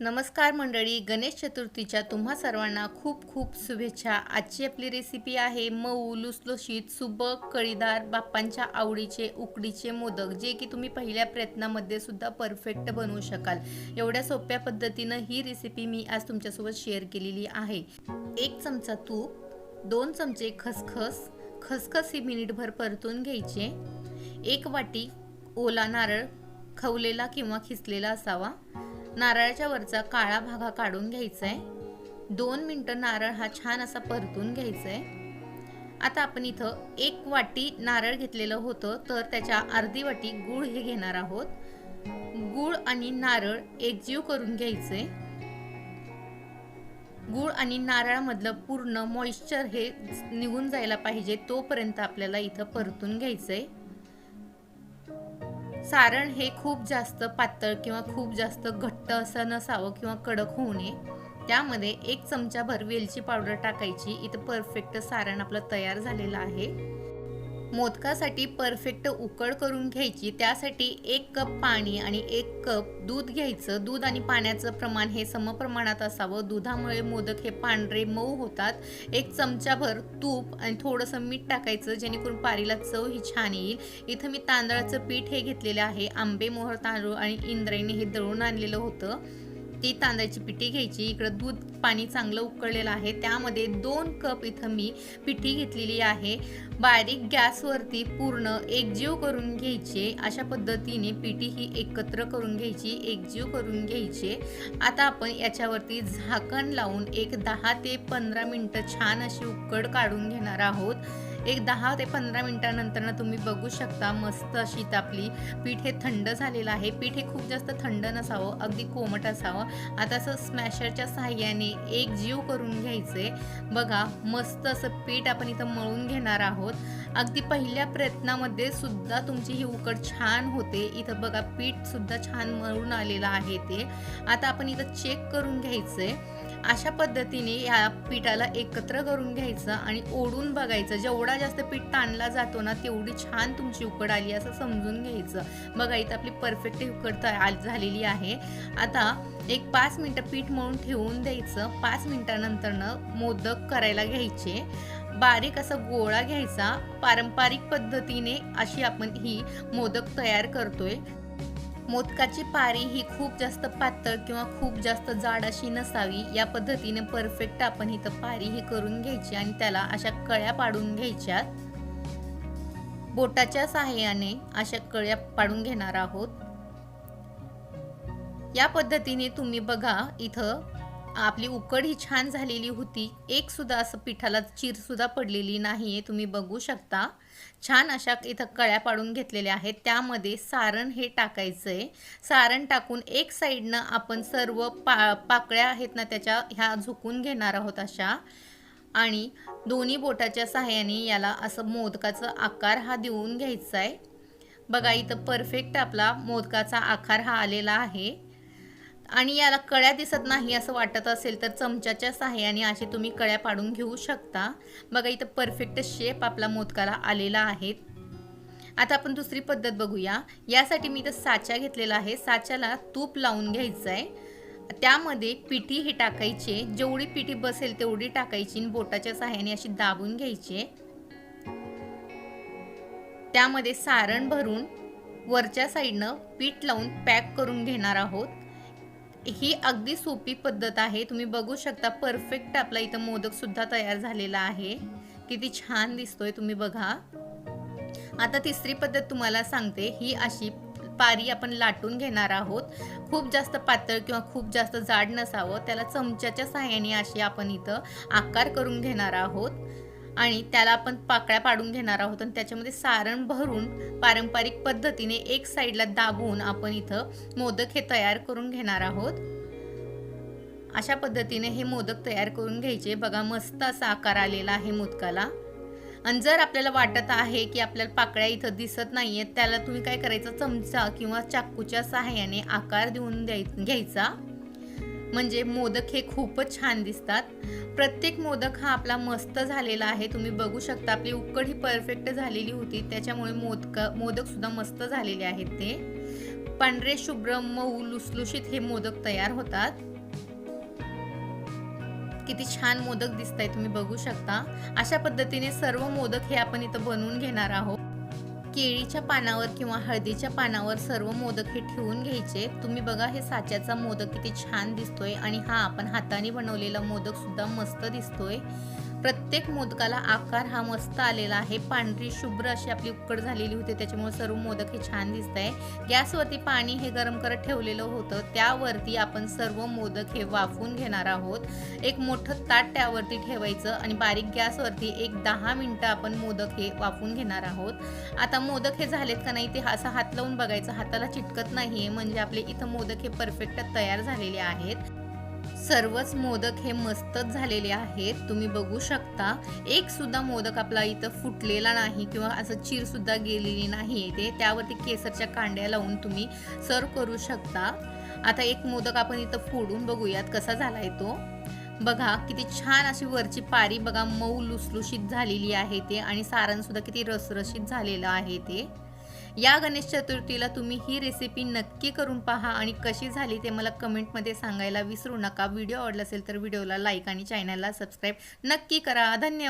नमस्कार मंडळी गणेश चतुर्थीच्या तुम्हा सर्वांना खूप खूप शुभेच्छा. आजची आपली रेसिपी आहे मऊ लुसलुशीत सुबक कळीदार बाप्पांच्या आवडीचे उकडीचे मोदक जे की तुम्ही पहिल्या प्रयत्नामध्ये सुद्धा परफेक्ट बनवू शकाल. एवढ्या सोप्या पद्धतीनं ही रेसिपी मी आज तुमच्यासोबत शेअर केलेली आहे. एक चमचा तूप दोन चमचे खसखस खसखस ही मिनिटभर परतून घ्यायचे. एक वाटी ओला नारळ खवलेला किंवा खिसलेला असावा. नारळाच्या वरचा काळा भागा काढून घ्यायचा आहे दोन मिनटं नारळ हा छान असा परतून घ्यायचा आहे आता आपण इथं एक वाटी नारळ घेतलेलं होतं तर त्याच्या अर्धी वाटी गूळ हे घेणार आहोत. गूळ आणि नारळ एकजीव करून घ्यायचे गूळ आणि नारळामधलं पूर्ण मॉइश्चर हे निघून जायला पाहिजे तोपर्यंत आपल्याला इथं परतून घ्यायचं आहे सारण हे खूप जास्त पातळ किंवा खूप जास्त घट्ट असं नसावं किंवा कडक होऊ नये. त्यामध्ये एक चमचाभर वेलची पावडर टाकायची. इथं परफेक्ट सारण आपलं तयार झालेलं आहे. मोदकासाठी परफेक्ट उकळ करून घ्यायची. त्यासाठी एक कप पाणी आणि एक कप दूध घ्यायचं. दूध आणि पाण्याचं प्रमाण हे समप्रमाणात असावं. दुधामुळे मोदक हे पांढरे मऊ होतात. एक चमचाभर तूप आणि थोडंसं मीठ टाकायचं जेणेकरून पारीला चव ही छान येईल. इथं मी तांदळाचं पीठ हे घेतलेलं आहे. आंबे मोहर तांदूळ आणि इंद्रायणी हे दळून आणलेलं होतं. ती तांदळाची पिठी घ्यायची. इकडं दूध पाणी चांगलं उकळलेलं आहे. त्यामध्ये दोन कप इथं मी पिठी घेतलेली आहे. बारीक गॅसवरती पूर्ण एकजीव करून घ्यायचे. अशा पद्धतीने पिठी ही एकत्र करून घ्यायची एकजीव करून घ्यायचे. आता आपण याच्यावरती झाकण लावून एक दहा ते पंधरा मिनटं छान अशी उकड काढून घेणार आहोत. एक दहा ते पंधरा मिनटानंतर ना तुम्ही बघू शकता मस्त अशी आपली पीठ हे थंड झालेलं आहे. पीठ हे खूप जास्त थंड नसावं अगदी कोमट असावं. आता असं स्मॅशरच्या सहाय्याने एक जीव करून घ्यायचे. बघा मस्त असं पीठ आपण इथं मळून घेणार आहोत. अगदी पहिल्या प्रयत्नामध्ये सुद्धा तुमची ही उकड छान होते. इथं बघा पीठ सुद्धा छान मळून आलेलं आहे ते. आता आपण इथं चेक करून घ्यायचंय. अशा पद्धतीने या पिठाला एकत्र करून घ्यायचं आणि ओढून बघायचं. जेवढा जास्त पीठ ताणला जातो ना तेवढी छान तुमची उकड आली असं समजून घ्यायचं. बघा इथं आपली परफेक्ट उकड तयार झालेली आहे. आता एक पाच मिनटं पीठ मळून ठेवून द्यायचं. पाच मिनटानंतरनं मोदक करायला घ्यायचे. बारीक असा गोळा घ्यायचा. पारंपरिक पद्धतीने अशी आपण ही मोदक तयार करतोय. मोदकाची पारी ही खूप जास्त पातळ किंवा खूप जास्त जाड अशी नसावी. या पद्धतीने परफेक्ट आपण इथं पारी ही करून घ्यायची आणि त्याला अशा कळ्या पाडून घ्यायच्या. बोटाच्या सहाय्याने अशा कळ्या पाडून घेणार आहोत. या पद्धतीने तुम्ही बघा इथं आपली उकड ही छान झालेली होती. एक सुद्धा असं पिठाला चीरसुद्धा पडलेली नाही आहे तुम्ही बघू शकता. छान अशा इथं कळ्या पाडून घेतलेल्या आहेत. त्यामध्ये सारण हे टाकायचं आहे सारण टाकून एक साईडनं आपण सर्व पा पाकळ्या आहेत ना त्याच्या ह्या झुकून घेणार आहोत अशा. आणि दोन्ही बोटाच्या सहाय्याने याला असं मोदकाचा आकार हा देऊन घ्यायचा आहे बघा इथं परफेक्ट आपला मोदकाचा आकार हा आलेला आहे. आणि याला कळ्या दिसत नाही असं वाटत असेल तर चमच्याच्या सहाय्याने असे तुम्ही कळ्या पाडून घेऊ शकता. बघा इथं परफेक्ट शेप आपला मोदकाला आलेला आहे. आता आपण दुसरी पद्धत बघूया. यासाठी मी इथं साचा घेतलेला आहे. साच्याला तूप लावून घ्यायचं आहे त्यामध्ये पिठी ही टाकायची. जेवढी पिठी बसेल तेवढी टाकायची आणि बोटाच्या सहाय्याने अशी दाबून घ्यायची. त्यामध्ये सारण भरून वरच्या साईडनं पीठ लावून पॅक करून घेणार आहोत. ही अगदी सोपी पद्धत आहे. तुम्ही बघू शकता परफेक्ट आपला इथं मोदक सुद्धा तयार झालेला आहे. किती छान दिसतोय तुम्ही बघा. आता तिसरी पद्धत तुम्हाला सांगते. ही अशी पारी आपण लाटून घेणार आहोत. खूप जास्त पातळ किंवा खूप जास्त जाड नसावं. त्याला चमच्याच्या सहाय्याने अशी आपण इथं आकार करून घेणार आहोत. आणि त्याला आपण पाकळ्या पाडून घेणार आहोत आणि त्याच्यामध्ये सारण भरून पारंपरिक पद्धतीने एक साईडला दाबून आपण इथं मोदक हे तयार करून घेणार आहोत. अशा पद्धतीने हे मोदक तयार करून घ्यायचे. बघा मस्त असा आकार आलेला आहे मोदकाला. आणि जर आपल्याला वाटत आहे की आपल्याला पाकळ्या इथं दिसत नाहीये त्याला तुम्ही काय करायचं? चमचा किंवा चाकूच्या सहाय्याने आकार देऊन द्याय घ्यायचा. म्हणजे मोदक हे खूपच छान दिसतात. प्रत्येक मोदक हा आपला मस्त झालेला आहे. तुम्ही बघू शकता आपली उकड ही परफेक्ट झालेली होती. त्याच्यामुळे मोदक मोदकसुद्धा मस्त झालेले आहेत ते. पांढरे शुभ्र मऊ लुसलुशीत हे मोदक तयार होतात. किती छान मोदक दिसत आहे तुम्ही बघू शकता. अशा पद्धतीने सर्व मोदक हे आपण इथं बनवून घेणार आहोत. केळीच्या पानावर किंवा हळदीच्या पानावर सर्व मोदक हे ठेवून घ्यायचे. तुम्ही बघा हे साच्याचा मोदक किती छान दिसतोय आणि हा आपण हाताने बनवलेला मोदक सुद्धा मस्त दिसतोय. प्रत्येक मोदकाला आकार हा मस्त आलेला आहे. पांढरी शुभ्र अशी आपली उकड झालेली होती त्याच्यामुळे सर्व मोदक हे छान दिसत आहे गॅसवरती पाणी हे गरम करत ठेवलेलं होतं. त्यावरती आपण सर्व मोदक हे वाफवून घेणार आहोत. एक मोठं ताट त्यावरती ठेवायचं आणि बारीक गॅसवरती एक दहा मिनटं आपण मोदक हे वाफवून घेणार आहोत. आता मोदक हे झालेत का नाही ते असं हात लावून बघायचं. हाताला चिटकत नाही म्हणजे आपले इथं मोदक हे परफेक्ट तयार झालेले आहेत. सर्वच मोदक हे मस्तच झालेले आहेत. तुम्ही बघू शकता एक सुद्धा मोदक आपला इथं फुटलेला नाही किंवा असं चीर सुद्धा गेलेली नाही. ते त्यावरती केसरच्या कांड्या लावून तुम्ही सर्व करू शकता. आता एक मोदक आपण इथं फोडून बघूयात कसा झालाय तो. बघा किती छान अशी वरची पारी बघा मऊ लुसलुशीत झालेली आहे ते आणि सारण सुद्धा किती रसरशीत झालेलं आहे ते. या गणेश चतुर्थीला तुम्ही ही रेसिपी नक्की करून पहा आणि कशी झाली ते मला कमेंटमध्ये सांगायला विसरू नका. व्हिडिओ आवडला असेल तर व्हिडिओला लाईक आणि चॅनलला सबस्क्राईब नक्की करा. धन्यवाद.